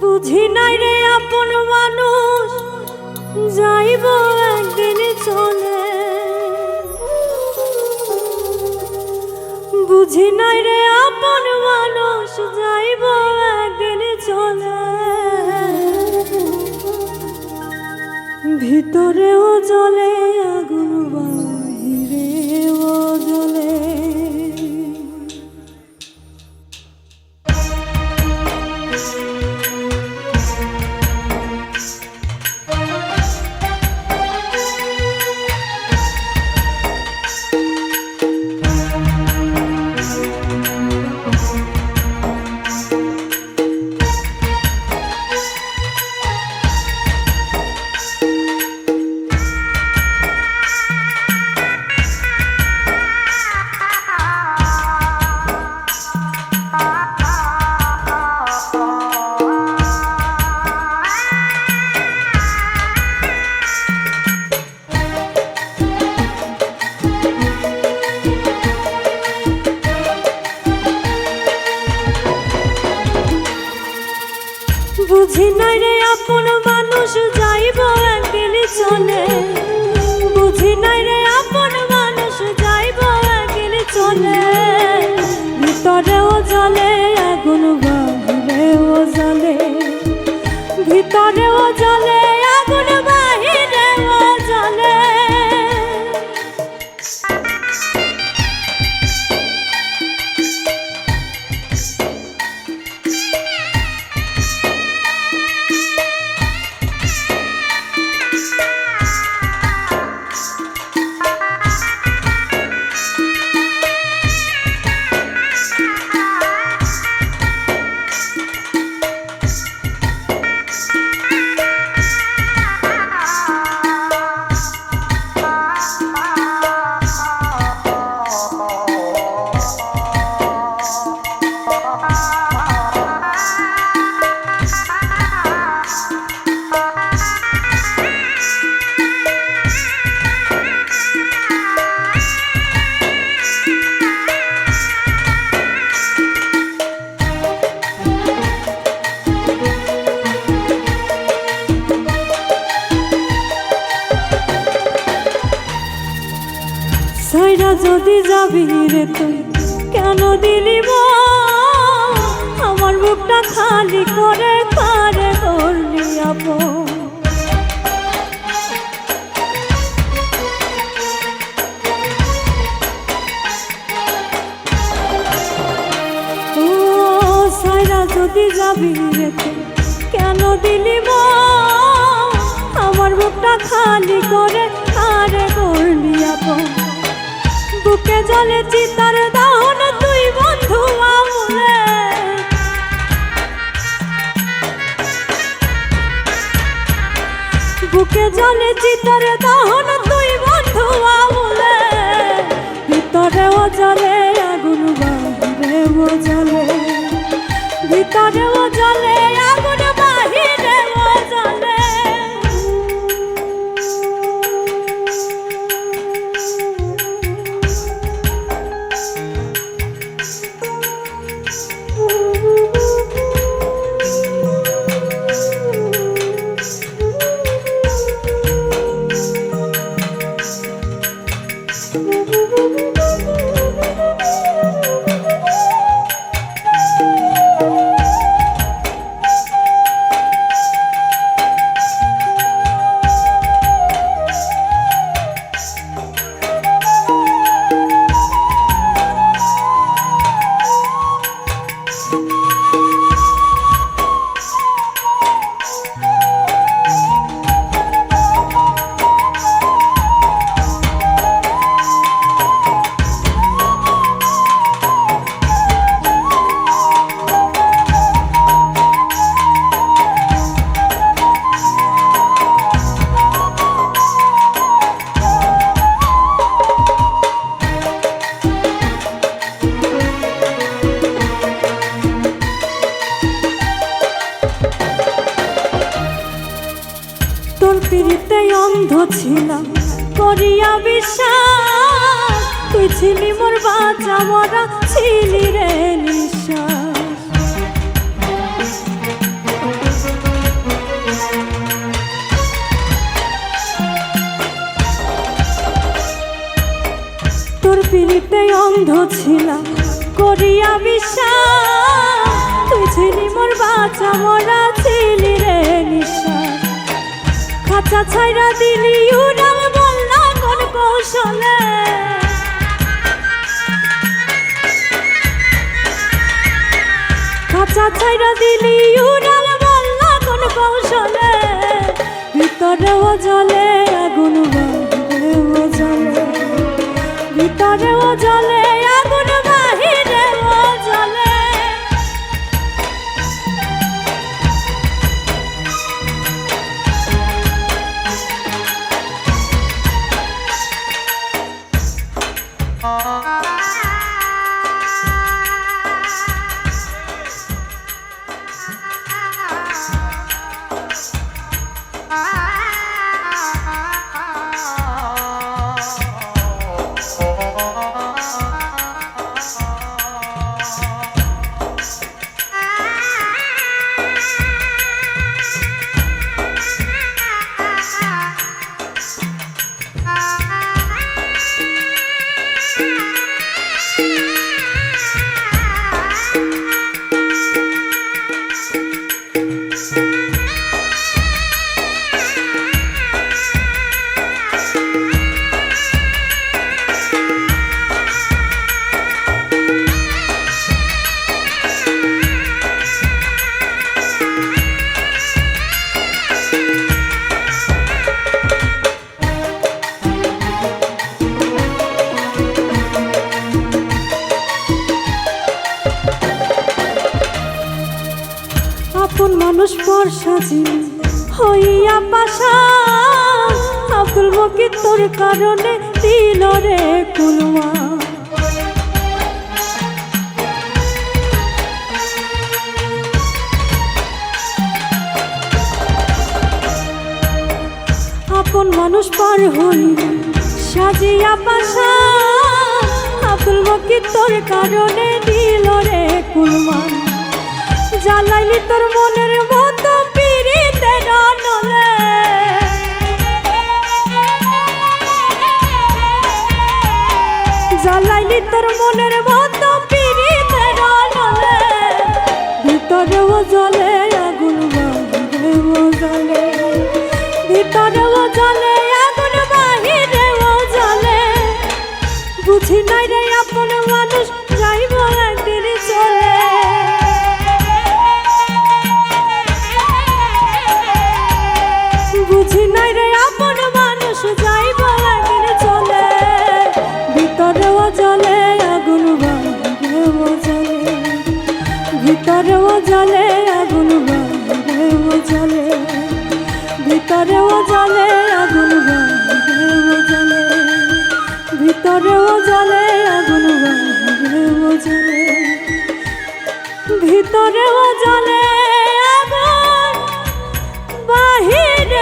বুঝি নাই রে আপন মানুষ, যাইব একদিন চলে। বুঝি নাই রে আপন মানুষ, যাইব একদিন চলে। ভিতরেও জলে যদি যাবি রে তুই, কেন দিলি আমার বুকটা খালি করে পারে করলি আপন। সাইরা, যদি যাবি রে কেন দিলি? আমার বুকটা খালি করে আরে করলি আপন। জলে চিতার দাহন তুই বন্ধু আমলে বুকে জলে চিতার দাহন বুঝি না করিয়া বিশ্বাস, তুই ছিলি মোর বাঁচা মরা, ছিলি রে তোর পিড়িতে অন্ধ ছিলাম করিয়া বিশ্বাস, তুই ছিলি মোর বাঁচা মরা, ছিলি রে নিশ্বাস। খাঁচা ছাইরা দিলি উড়াল বললা কোন কৌশলে। খাঁচা ছাইরা দিলি উড়াল বললা কোন কৌশলে। ভিতরেও জলে আগুন জলে। ভিতরেও জলে সাজিয়ে হইয়া পাশা। আব্দুল মকির তোর কারণে দিল রে কুলমা আপন মানুষ পার হইল সাজিয়া পাশা। আব্দুল মকির তোর কারণে দিল রে কুলমা জ্বালাইলি তোর মনের মতো মনের ভিতরেও জলে আগুন বাহিরেও জলে। ভিতরেও জলে আগুন বাহির